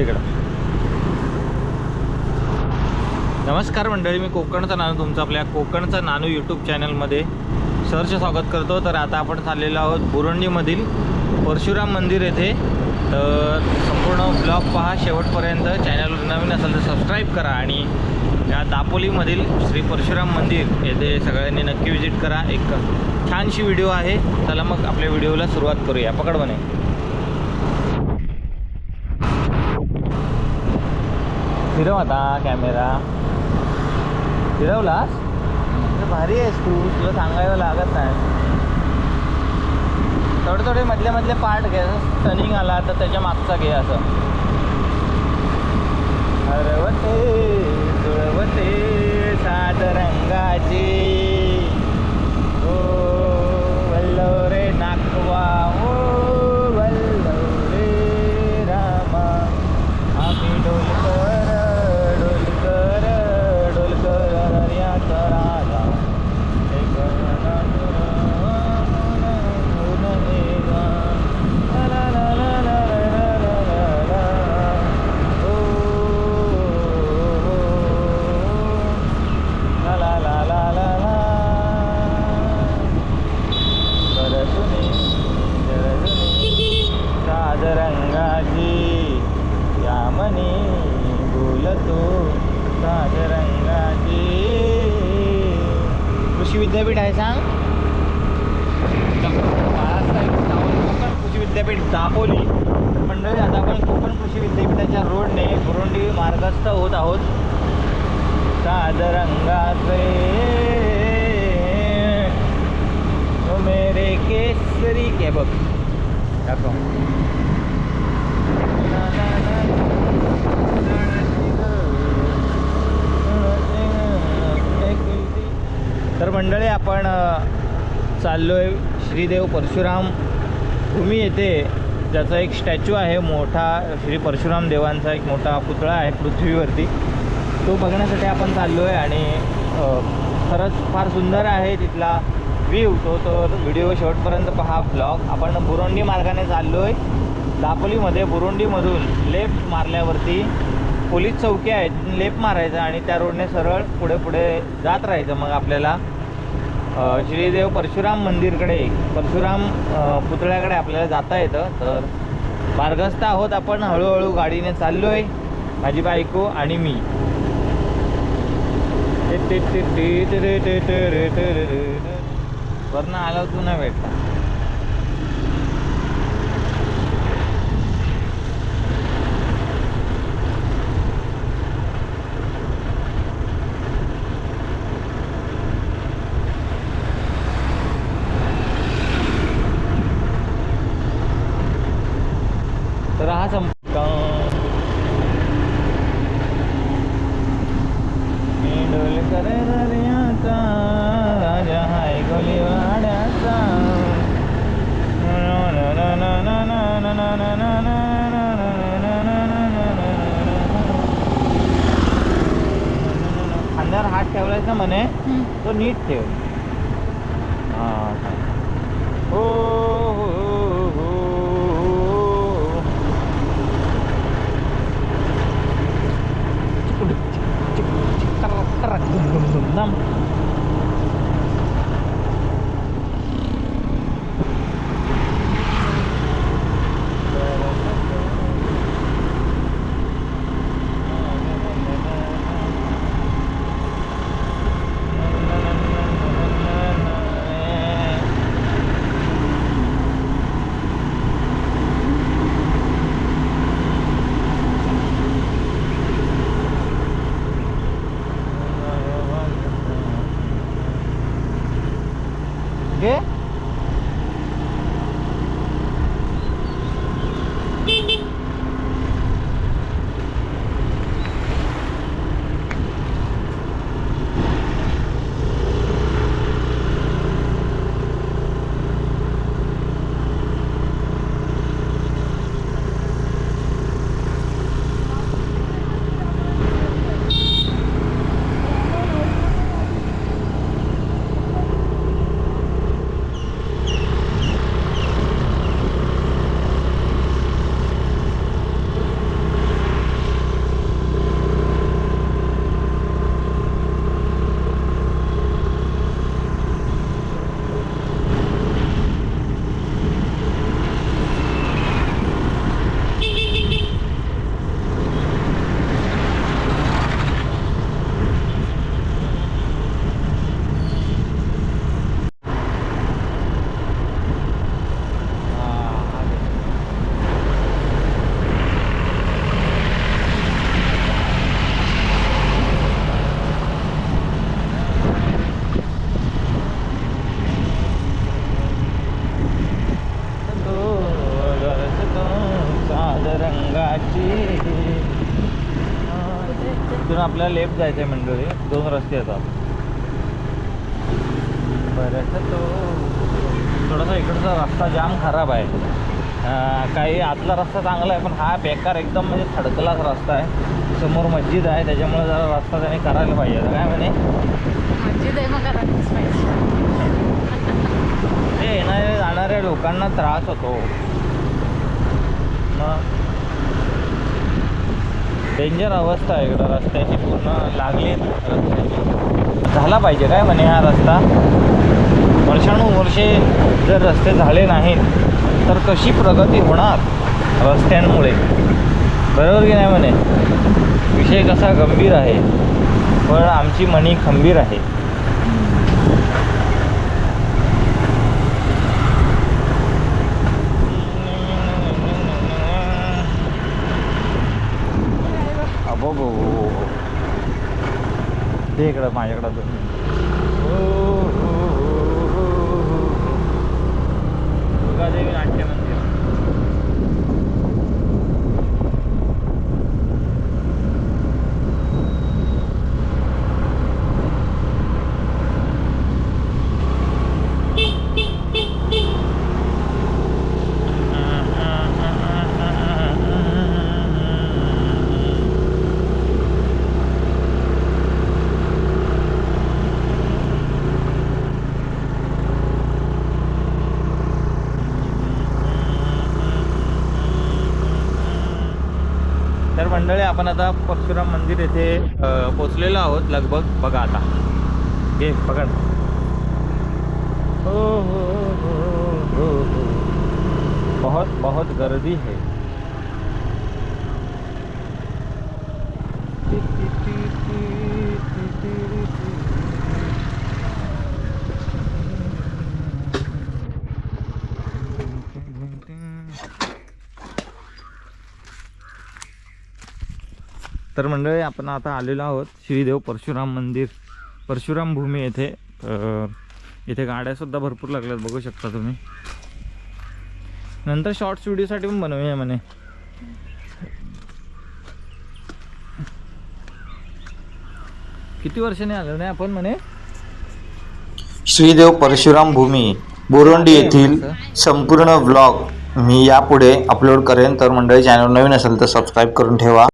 इकडं. नमस्कार मंडळी मी कोकणचा नानू तुमचं आपल्या कोकणचा नानू यूट्यूब चॅनलमध्ये सहर्ष स्वागत करतो. तर आता आपण चाललेलो आहोत बुरुंडीमधील परशुराम मंदिर येथे. तर संपूर्ण ब्लॉग पहा शेवटपर्यंत. चॅनलवर नवीन असेल तर सबस्क्राईब करा आणि या दापोलीमधील श्री परशुराम मंदिर येथे सगळ्यांनी नक्की विजिट करा. एक छानशी व्हिडिओ आहे. चला मग आपल्या व्हिडिओला सुरुवात करूया. पकड बने. फिरव आता कॅमेरा फिरवलास? अरे भारी आहेस तू. तुला सांगायला लागत नाही. थोडे थोडे मधले मधले पार्ट घे. टर्निंग आला तर त्याच्या मागचा घे असं. हरवते जुळवते विद्यापीठ आहे सांग. बाळासाहेब सावंत कोकण कृषी विद्यापीठ दापोली. मंडळी आता आपण कोकण कृषी विद्यापीठाच्या रोडने बुरुंडी मार्गस्थ होत आहोत. सादरंगाचे. मेरे केसरी के बघ. दाखव. तर मंडळी आपण चाललो आहे श्रीदेव परशुराम भूमी येथे. ज्याचा एक स्टॅच्यू आहे मोठा श्री परशुराम देवांचा एक मोठा पुतळा आहे पृथ्वीवरती. तो बघण्यासाठी आपण चाललो आहे आणि खरंच फार सुंदर आहे तिथला व्ह्यू. तो तर व्हिडिओ शेवटपर्यंत पहा ब्लॉग. आपण बुरोंडी मार्गाने चाललो आहे दापोलीमध्ये बुरोंडीमधून लेफ्ट मारल्यावरती पोलीस चौकी आहे लेफ्ट मारायचं आणि त्या रोडने सरळ पुढे पुढे जात राहायचं मग आपल्याला. श्रीदेव परशुराम मंदिरकडे परशुराम पुतळ्याकडे आपल्याला जाता येतं. तर मार्गस्थ आहोत आपण हळूहळू गाडीने चाललो आहे माझी बायको आणि मी. वरनं आला तू नाही भेटला तर हा संप मी डोलकर दर्याचा राजा हाय गोलीवाड्याचा खांद्यावर हात ठेवलायचा म्हणे तो नीट ठेव. हां. आपल्याला लेफ्ट जायचं आहे मंडळी. दोन रस्ते येतात बरं तो थोडासा इकडचा रस्ता जाम खराब आहे. काही आतला रस्ता चांगला आहे पण हा बेकार एकदम म्हणजे खडकलाच रस्ता आहे. समोर मस्जिद आहे त्याच्यामुळे जरा रस्ता त्याने करायला पाहिजे. काय म्हणे? मस्जिद आहे मग करायलाच पाहिजे. ते येणाऱ्या जाणाऱ्या लोकांना त्रास होतो. मग डेंजर अवस्था आहे इकडं. रस्त्याची पूर्ण लागली रस्त्याची. झाला पाहिजे काय म्हणे हा रस्ता? वर्षानुवर्षे जर रस्ते झाले नाहीत तर कशी प्रगती होणार रस्त्यांमुळे? बरोबर की नाही म्हणे? विषय कसा गंभीर आहे पण आमची मणी खंबीर आहे. दे इकडं माझ्याकडं दोन हो, हो, हो, दुर्गादेवी नाट्य मंदिर तर मंडळी आपण आता परशुराम मंदिर येथे पोचलेलो आहोत लगभग. बघा आता. घे पकड हो, हो हो हो हो हो. बहुत बहुत गर्दी है. तर मंडळी आपण आता आलेलो आहोत श्रीदेव परशुराम मंदिर. परशुराम भूमी येथे इथे गाड्यासुद्धा भरपूर लागल्यात बघू शकता तुम्ही. नंतर शॉर्ट्स व्हिडिओसाठी पण बनवूया म्हणे. किती वर्षाने आलो नाही आपण म्हणे? श्रीदेव परशुराम भूमी बोरोंडी येथील संपूर्ण व्लॉग मी यापुढे अपलोड करेन. तर मंडळी चॅनल नवीन असेल तर सबस्क्राईब करून ठेवा.